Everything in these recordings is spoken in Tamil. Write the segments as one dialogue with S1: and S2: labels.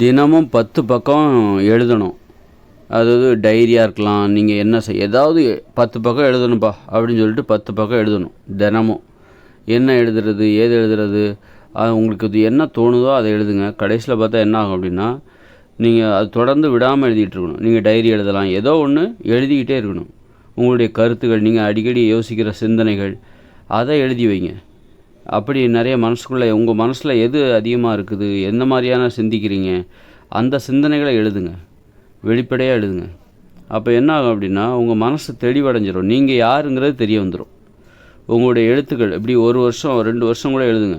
S1: தினமும் பத்து பக்கம் எழுதணும். அதாவது டைரியாக இருக்கலாம் நீங்கள் என்ன செய்ய ஏதாவது பத்து பக்கம் எழுதணும்ப்பா அப்படின்னு சொல்லிட்டு பத்து பக்கம் எழுதணும் தினமும். என்ன எழுதுறது ஏது எழுதுறது அது உங்களுக்கு இது என்ன தோணுதோ அதை எழுதுங்க. கடைசியில் பார்த்தா என்ன ஆகும் அப்படின்னா நீங்கள் அது தொடர்ந்து விடாமல் எழுதிட்டு இருக்கணும். நீங்கள் டைரி எழுதலாம் ஏதோ ஒன்று எழுதிக்கிட்டே இருக்கணும். உங்களுடைய கருத்துக்கள் நீங்கள் அடிக்கடி யோசிக்கிற சிந்தனைகள் அதை எழுதி வைங்க. அப்படி நிறைய மனசுக்குள்ளே உங்கள் மனசில் எது அதிகமாக இருக்குது எந்த மாதிரியான சிந்திக்கிறீங்க அந்த சிந்தனைகளை எழுதுங்க. வெளிப்படையாக எழுதுங்க. அப்போ என்ன ஆகும் அப்படின்னா உங்கள் மனசு தெளிவடைஞ்சிரும். நீங்கள் யாருங்கிறது தெரிய வந்துடும் உங்களுடைய எழுத்துக்கள் இப்படி ஒரு வருஷம் ரெண்டு வருஷம் கூட எழுதுங்க.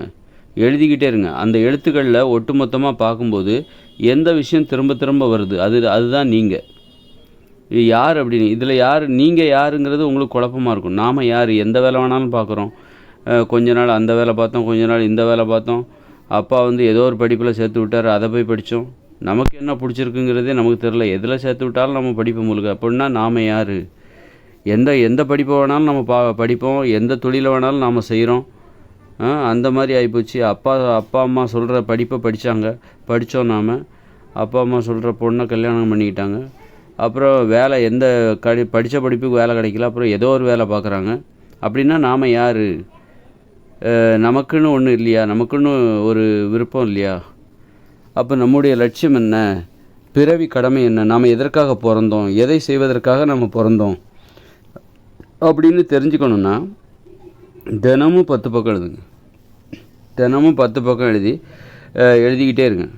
S1: எழுதிக்கிட்டே இருங்க. அந்த எழுத்துக்களில் ஒட்டுமொத்தமாக பார்க்கும்போது எந்த விஷயம் திரும்ப திரும்ப வருது? அது அதுதான் நீங்கள் இது யார் அப்படின்னு இதில் யார் நீங்கள் யாருங்கிறது உங்களுக்கு குழப்பமாக இருக்கும். நாம் யார்? எந்த வேலை வேணாலும் பார்க்குறோம். கொஞ்ச நாள் அந்த வேலை பார்த்தோம் கொஞ்ச நாள் இந்த வேலை பார்த்தோம். அப்பா வந்து ஏதோ ஒரு படிப்பில் சேர்த்து விட்டார் அதை போய் படித்தோம் நமக்கு என்ன பிடிச்சிருக்குங்கிறதே நமக்கு தெரில எதில் சேர்த்து விட்டாலும் நம்ம படிப்போம் முழுக்க அப்படின்னா நாம் யார்? எந்த எந்த படிப்பை வேணாலும் நம்ம பா படிப்போம். எந்த தொழிலை வேணாலும் நாம் செய்கிறோம் அந்த மாதிரி ஆகிப்போச்சு அப்பா அப்பா அம்மா சொல்கிற படிப்பை படித்தாங்க படித்தோம் நாம். அப்பா அம்மா சொல்கிற பொண்ணை கல்யாணம் பண்ணிக்கிட்டாங்க. அப்புறம் வேலை எந்த கடி படித்த படிப்புக்கு வேலை கிடைக்கல. அப்புறம் ஏதோ ஒரு வேலை பார்க்குறாங்க. அப்படின்னா நாம் யார்? நமக்குன்னு ஒன்றும் இல்லையா? நமக்குன்னு ஒரு விருப்பம் இல்லையா? அப்போ நம்முடைய லட்சியம் என்ன? பிறவி கடமை என்ன? நாம் எதற்காக பிறந்தோம்? எதை செய்வதற்காக நம்ம பிறந்தோம்? அப்படின்னு தெரிஞ்சுக்கணுன்னா தினமும் பத்து பக்கம் எழுதுங்க. தினமும் பத்து பக்கம் எழுதி எழுதிக்கிட்டே இருங்க.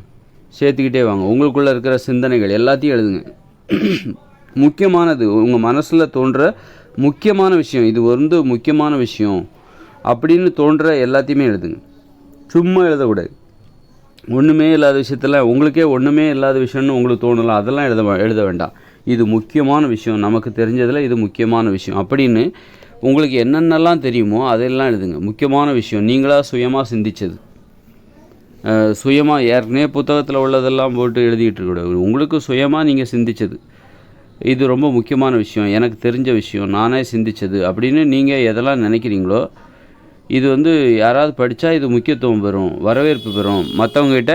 S1: சேர்த்துக்கிட்டே வாங்க. உங்களுக்குள்ளே இருக்கிற சிந்தனைகள் எல்லாத்தையும் எழுதுங்க. முக்கியமானது உங்கள் மனசில் தோன்ற முக்கியமான விஷயம். இது வந்து முக்கியமான விஷயம். அப்படின்னு தோன்ற எல்லாத்தையுமே எழுதுங்க. சும்மா எழுதக்கூடாது. ஒன்றுமே இல்லாத விஷயத்தில் உங்களுக்கே ஒன்றுமே இல்லாத விஷயம்னு உங்களுக்கு தோணலாம் அதெல்லாம் எழுத வே- எழுத வேண்டாம். இது முக்கியமான விஷயம். நமக்கு தெரிஞ்சதில் இது முக்கியமான விஷயம். அப்படின்னு உங்களுக்கு என்னென்னலாம் தெரியுமோ அதெல்லாம் எழுதுங்க. முக்கியமான விஷயம். நீங்களாக சுயமாக சிந்திச்சது. சுயமாக ஏற்கனவே புத்தகத்தில் உள்ளதெல்லாம் போட்டு எழுதிக்கிட்டு இருக்கக்கூடாது. உங்களுக்கு சுயமாக நீங்கள் சிந்திச்சது. இது ரொம்ப முக்கியமான விஷயம். எனக்கு தெரிஞ்ச விஷயம். நானே சிந்திச்சது. அப்படின்னு நீங்கள் எதெல்லாம் நினைக்கிறீங்களோ இது வந்து யாராவது படித்தா இது முக்கியத்துவம் பெறும் வரவேற்பு பெறும். மற்றவங்ககிட்ட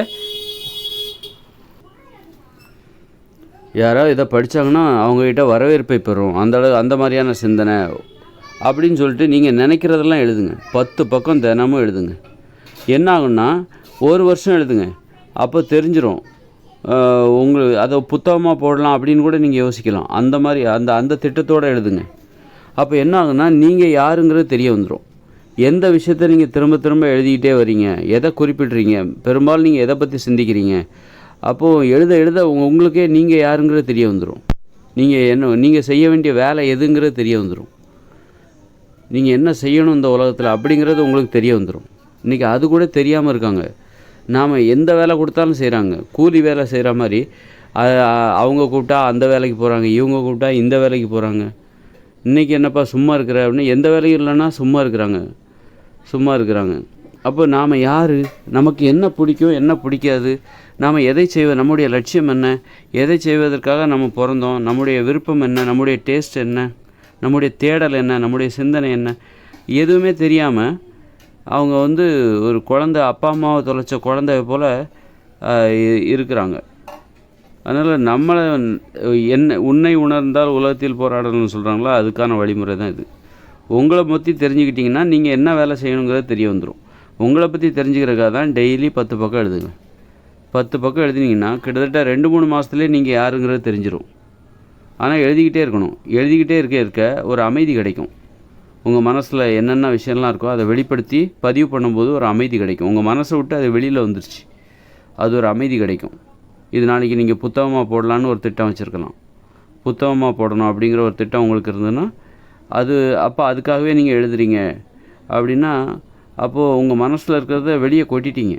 S1: யாராவது இதை படித்தாங்கன்னா அவங்ககிட்ட வரவேற்பை பெறும். அந்த அளவு அந்த மாதிரியான சிந்தனை. அப்படின்னு சொல்லிட்டு நீங்கள் நினைக்கிறதெல்லாம் எழுதுங்க. பத்து பக்கம் தினமும் எழுதுங்க. என்ன ஆகும்னா ஒரு வருஷம் எழுதுங்க. அப்போ தெரிஞ்சிடும் உங்களுக்கு அதை புத்தகமாக போடலாம் அப்படின்னு கூட நீங்கள் யோசிக்கலாம். அந்த மாதிரி அந்த அந்த திட்டத்தோடு எழுதுங்க. அப்போ என்ன ஆகுன்னா நீங்கள் யாருங்கிறது தெரிய வந்துடும் எந்த விஷயத்த நீங்கள் திரும்ப திரும்ப எழுதிக்கிட்டே வரீங்க? எதை குறிப்பிட்றீங்க? பெரும்பாலும் நீங்கள் எதை பற்றி சிந்திக்கிறீங்க? அப்போது எழுத எழுத உங்களுக்கே நீங்கள் யாருங்கிறது தெரிய வந்துடும் நீங்கள் என்ன நீங்கள் செய்ய வேண்டிய வேலை எதுங்கிறது தெரிய வந்துடும் நீங்கள் என்ன செய்யணும் இந்த உலகத்தில் அப்படிங்கிறது உங்களுக்கு தெரிய வந்துடும் இன்றைக்கி அது கூட தெரியாமல் இருக்காங்க. நாம் எந்த வேலை கொடுத்தாலும் செய்கிறாங்க கூலி வேலை செய்கிற மாதிரி அவங்க கூப்பிட்டா அந்த வேலைக்கு போகிறாங்க இவங்க கூப்பிட்டா இந்த வேலைக்கு போகிறாங்க இன்றைக்கி என்னப்பா சும்மா இருக்கிற அப்படின்னு எந்த வேலையும் இல்லைன்னா சும்மா இருக்கிறாங்க. சும்மா இருக்கிறாங்க. அப்போ நாம் யார்? நமக்கு என்ன பிடிக்கும் என்ன பிடிக்காது? நாம் எதை செய்வ நம்முடைய லட்சியம் என்ன? எதை செய்வதற்காக நம்ம பிறந்தோம்? நம்முடைய விருப்பம் என்ன? நம்முடைய டேஸ்ட் என்ன? நம்முடைய தேடல் என்ன? நம்முடைய சிந்தனை என்ன? எதுவுமே தெரியாமல் அவங்க வந்து ஒரு குழந்தை அப்பா அம்மாவை தொலைச்ச குழந்தைய போல் இருக்கிறாங்க. அதனால் நம்மளை என்ன உன்னை உணர்ந்தால் உலகத்தில் போராடணும்னு சொல்கிறாங்களோ அதுக்கான வழிமுறை தான் இது. உங்களை பற்றி தெரிஞ்சுக்கிட்டிங்கன்னா நீங்கள் என்ன வேலை செய்யணுங்கிறத தெரிய வந்துடும் உங்களை பற்றி தெரிஞ்சுக்கிறதுக்காக தான் டெய்லி பத்து பக்கம் எழுதுங்க. பத்து பக்கம் எழுதினீங்கன்னா கிட்டத்தட்ட ரெண்டு மூணு மாதத்துலேயே நீங்கள் யாருங்கிறது தெரிஞ்சிடும் ஆனால் எழுதிக்கிட்டே இருக்கணும். எழுதிக்கிட்டே இருக்க இருக்க ஒரு அமைதி கிடைக்கும். உங்கள் மனசில் என்னென்ன விஷயம்லாம் இருக்கோ அதை வெளிப்படுத்தி பதிவு பண்ணும்போது ஒரு அமைதி கிடைக்கும். உங்கள் மனசை விட்டு அது வெளியில் வந்துருச்சு. அது ஒரு அமைதி கிடைக்கும். இது நாளைக்கு நீங்கள் புத்தகமாக போடலான்னு ஒரு திட்டம் வச்சுருக்கலாம். புத்தகமாக போடணும் அப்படிங்கிற ஒரு திட்டம் உங்களுக்கு இருந்ததுன்னா அது அப்போ அதுக்காகவே நீங்கள் எழுதுறீங்க. அப்படின்னா அப்போது உங்கள் மனசில் இருக்கிறத வெளியே கொட்டிட்டீங்க.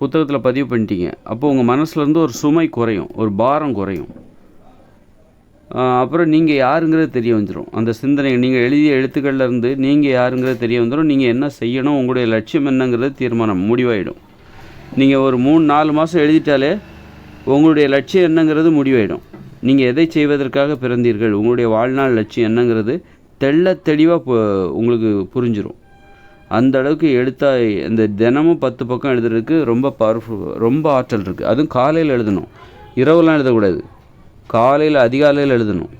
S1: புத்தகத்தில் பதிவு பண்ணிட்டீங்க. அப்போது உங்கள் மனசுலேருந்து ஒரு சுமை குறையும். ஒரு பாரம் குறையும். அப்புறம் நீங்கள் யாருங்கிறது தெரிய வந்துடும் அந்த சிந்தனை நீங்கள் எழுதிய எழுத்துக்கள்லேருந்து நீங்கள் யாருங்கிறது தெரிய வந்துடும் நீங்கள் என்ன செய்யணும் உங்களுடைய லட்சியம் என்னங்கிறது தீர்மானம் முடிவாயிடும். நீங்கள் ஒரு மூணு நாலு மாதம் எழுதிட்டாலே உங்களுடைய லட்சியம் என்னங்கிறது முடிவாயிடும். நீங்கள் எதை செய்வதற்காக பிறந்தீர்கள்? உங்களுடைய வாழ்நாள் லட்சியம் என்னங்கிறது தெள்ள தெளிவாக உங்களுக்கு புரிஞ்சிடும் அந்த அளவுக்கு எழுத்தா இந்த தினமும் பத்து பக்கம் எழுதுறதுக்கு ரொம்ப பவர்ஃபுல் ரொம்ப ஆற்றல் இருக்குது அதுவும் காலையில் எழுதணும். இரவுலாம் எழுதக்கூடாது. காலையில் அதிகாலையில் எழுதணும்.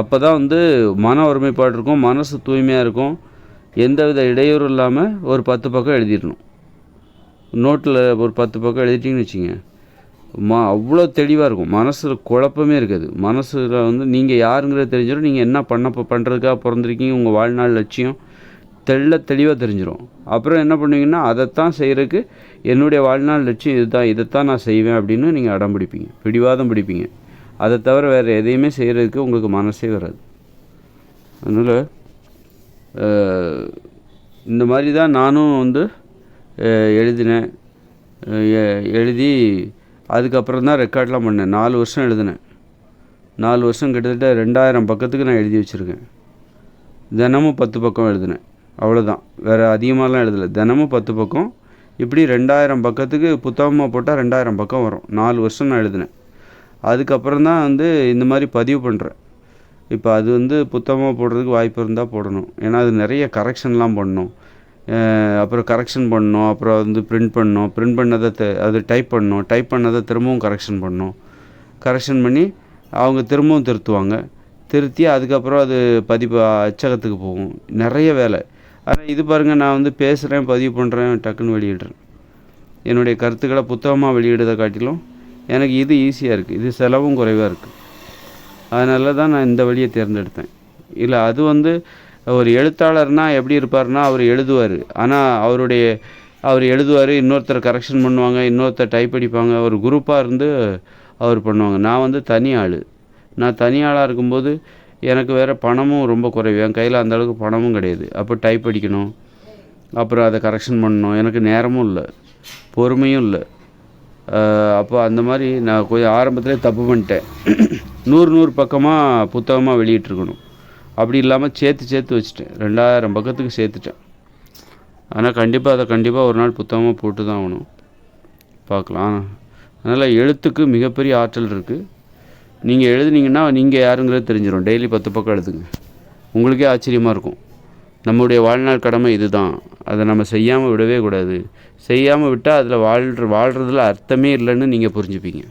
S1: அப்போ தான் வந்து மன ஒருமைப்பாடு இருக்கும் மனசு தூய்மையாக இருக்கும். எந்தவித இடையூறும் இல்லாமல் ஒரு பத்து பக்கம் எழுதிடணும். நோட்டில் ஒரு பத்து பக்கம் எழுதிட்டிங்கன்னு வச்சுங்க மா அவ்வளோ தெளிவாக இருக்கும். மனசில் குழப்பமே இருக்காது. மனசில் வந்து நீங்கள் யாருங்கிறத தெரிஞ்சிடும் நீங்கள் என்ன பண்ண பண்ணுறதுக்காக பிறந்திருக்கீங்க உங்கள் வாழ்நாள் லட்சியம் தெள்ள தெளிவாக தெரிஞ்சிடும் அப்புறம் என்ன பண்ணுவீங்கன்னா அதைத்தான் செய்கிறதுக்கு என்னுடைய வாழ்நாள் லட்சியம் இதுதான். இதைத்தான் நான் செய்வேன் அப்படின்னு நீங்கள் அடம் பிடிப்பீங்க. பிடிவாதம் பிடிப்பீங்க. அதை தவிர வேறு எதையுமே செய்கிறதுக்கு உங்களுக்கு மனசே வராது. அதனால் இந்த மாதிரி தான் நானும் வந்து எழுதினேன். எழுதி அதுக்கப்புறம் தான் ரெக்கார்ட்லாம் பண்ணேன். நாலு வருஷம் எழுதினேன். நாலு வருஷம் கிட்டத்தட்ட ரெண்டாயிரம் பக்கத்துக்கு நான் எழுதி வச்சுருக்கேன். தினமும் பத்து பக்கம் எழுதினேன். அவ்வளோதான் வேறு அதிகமாகலாம் எழுதலை. தினமும் பத்து பக்கம். இப்படி ரெண்டாயிரம் பக்கத்துக்கு புத்தகமாக போட்டால் ரெண்டாயிரம் பக்கம் வரும். நாலு வருஷம் நான் எழுதினேன். அதுக்கப்புறம் தான் வந்து இந்த மாதிரி பதிவு பண்ணுறேன் இப்போ அது வந்து புத்தகமாக போடுறதுக்கு வாய்ப்பு இருந்தால் போடணும். ஏன்னா அது நிறைய கரெக்ஷன்லாம் பண்ணணும் அப்புறம் கரெக்ஷன் பண்ணணும் அப்புறம் வந்து பிரிண்ட் பண்ணணும் பிரிண்ட் பண்ணதை த- அது டைப் பண்ணணும் டைப் பண்ணதை திரும்பவும் கரெக்ஷன் பண்ணணும் கரெக்ஷன் பண்ணி அவங்க திரும்பவும் திருத்துவாங்க. திருத்தி அதுக்கப்புறம் அது பதிப்பு அச்சகத்துக்கு போகும். நிறைய வேலை. ஆனால் இது பாருங்கள் நான் வந்து பேசுகிறேன் பதிவு பண்ணுறேன் டக்குன்னு வெளியிடுறேன். என்னுடைய கருத்துக்களை புத்தகமாக வெளியிடுறதை காட்டிலும் எனக்கு இது ஈஸியாக இருக்குது இது செலவும் குறைவாக இருக்குது அதனால தான் நான் இந்த வழியை தேர்ந்தெடுத்தேன். இல்லை அது வந்து ஒரு எழுத்தாளர்னா எப்படி இருப்பார்னா அவர் எழுதுவார். ஆனால் அவருடைய அவர் எழுதுவார் இன்னொருத்தர் கரெக்ஷன் பண்ணுவாங்க இன்னொருத்தர் டைப் அடிப்பாங்க ஒரு குரூப்பாக இருந்து அவர் பண்ணுவாங்க. நான் வந்து தனி ஆள். நான் தனி ஆளாக இருக்கும்போது எனக்கு வேறு பணமும் ரொம்ப குறைவு. என் கையில் அந்தளவுக்கு பணமும் கிடையாது. அப்போ டைப் அடிக்கணும். அப்புறம் அதை கரெக்ஷன் பண்ணணும். எனக்கு நேரமும் இல்லை. பொறுமையும் இல்லை. அப்போ அந்த மாதிரி நான் கொஞ்சம் ஆரம்பத்திலே தப்பு பண்ணிட்டேன். நூறு நூறு பக்கமாக புத்தகமாக வெளியிட்டிருக்கணும். அப்படி இல்லாமல் சேர்த்து சேர்த்து வச்சுட்டேன். ரெண்டாயிரம் பக்கத்துக்கு சேர்த்துட்டேன். ஆனால் கண்டிப்பாக அதை கண்டிப்பாக ஒரு நாள் புத்தகமாக போட்டு தான் ஆகணும். பார்க்கலாம். அதனால் எழுத்துக்கு மிகப்பெரிய ஆற்றல் இருக்குது நீங்கள் எழுதுனீங்கன்னா நீங்கள் யாருங்கிறது தெரிஞ்சிடும் டெய்லி பத்து பக்கம் எழுதுங்க. உங்களுக்கே ஆச்சரியமாக இருக்கும். நம்முடைய வாழ்நாள் கடமை இதுதான். அதை நம்ம செய்யாமல் விடவே கூடாது. செய்யாமல் விட்டால் அதில் வாழ்கிற வாழ்கிறதுல அர்த்தமே இல்லைன்னு நீங்கள் புரிஞ்சுப்பீங்க.